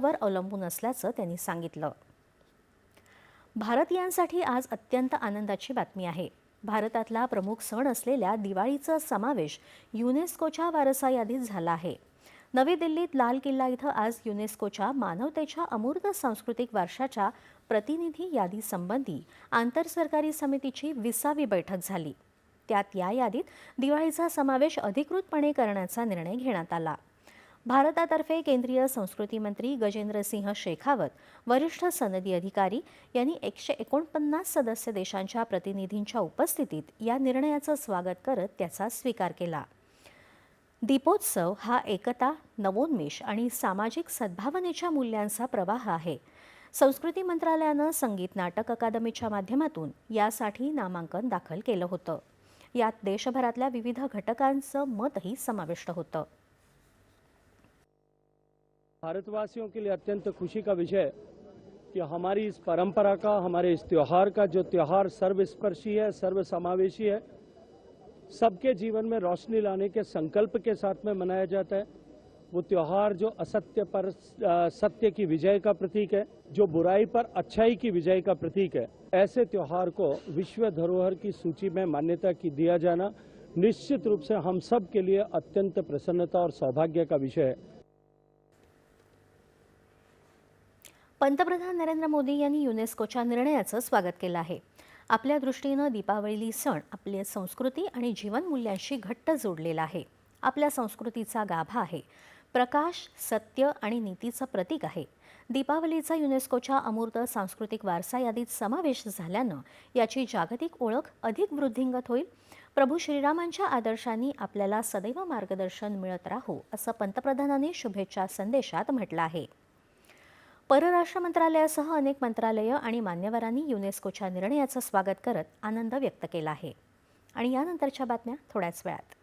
निसर्गावर अवलंबून असल्याचं त्यांनी सांगितलं. भारतीयांसाठी आज अत्यंत आनंदाची बातमी आहे. भारतातला प्रमुख सण असलेल्या दिवाळीचा समावेश युनेस्कोच्या वारसा यादीत झाला आहे. नवी दिल्लीत लाल किल्ला इथं आज युनेस्कोच्या मानवतेच्या अमूर्त सांस्कृतिक वारशाच्या प्रतिनिधी यादीसंबंधी आंतरसरकारी समितीची विसावी बैठक झाली. त्यात या यादीत दिवाळीचा समावेश अधिकृतपणे करण्याचा निर्णय घेण्यात आला. भारतातर्फे केंद्रीय संस्कृती मंत्री गजेंद्रसिंह शेखावत वरिष्ठ सनदी अधिकारी यांनी एकशे एकोणपन्नास सदस्य देशांच्या प्रतिनिधींच्या उपस्थितीत या निर्णयाचं स्वागत करत त्याचा स्वीकार केला. दीपोत्सव हा एकता नवोन्मेष आणि सामाजिक सद्भावनेच्या मूल्यांचा प्रवाह आहे. संस्कृती मंत्रालयानं संगीत नाटक अकादमीच्या माध्यमातून यासाठी नामांकन दाखल केलं होतं. यात देशभरातल्या विविध घटकांचं मतही समाविष्ट होतं. भारतवासियों के लिए अत्यंत खुशी का विषय कि हमारी इस परंपरा का, हमारे इस त्योहार का जो त्यौहार सर्वस्पर्शी है सर्व समावेशी है, सबके जीवन में रोशनी लाने के संकल्प के साथ में मनाया जाता है। वो त्यौहार जो असत्य पर सत्य की विजय का प्रतीक है, जो बुराई पर अच्छाई की विजय का प्रतीक है। ऐसे त्यौहार को विश्व धरोहर की सूची में मान्यता की दिया जाना निश्चित रूप से हम सब के लिए अत्यंत प्रसन्नता और सौभाग्य का विषय है। पंतप्रधान नरेंद्र मोदी यांनी युनेस्कोच्या निर्णयाचं स्वागत केलं आहे. आपल्या दृष्टीनं दीपावली सण आपली संस्कृती आणि जीवनमूल्यांशी घट्ट जोडलेला आहे. आपल्या संस्कृतीचा गाभा आहे. प्रकाश सत्य आणि नीतीचं प्रतीक आहे. दीपावलीचा युनेस्कोच्या अमूर्त सांस्कृतिक वारसा यादीत समावेश झाल्यानं याची जागतिक ओळख अधिक वृद्धिंगत होईल. प्रभू श्रीरामांच्या आदर्शांनी आपल्याला सदैव मार्गदर्शन मिळत राहू असं पंतप्रधानांनी शुभेच्छा संदेशात म्हटलं आहे. परराष्ट्र मंत्रालयासह अनेक मंत्रालयं आणि मान्यवरांनी युनेस्कोच्या निर्णयाचं स्वागत करत आनंद व्यक्त केला आहे. आणि यानंतरच्या बातम्या थोड्याच वेळात.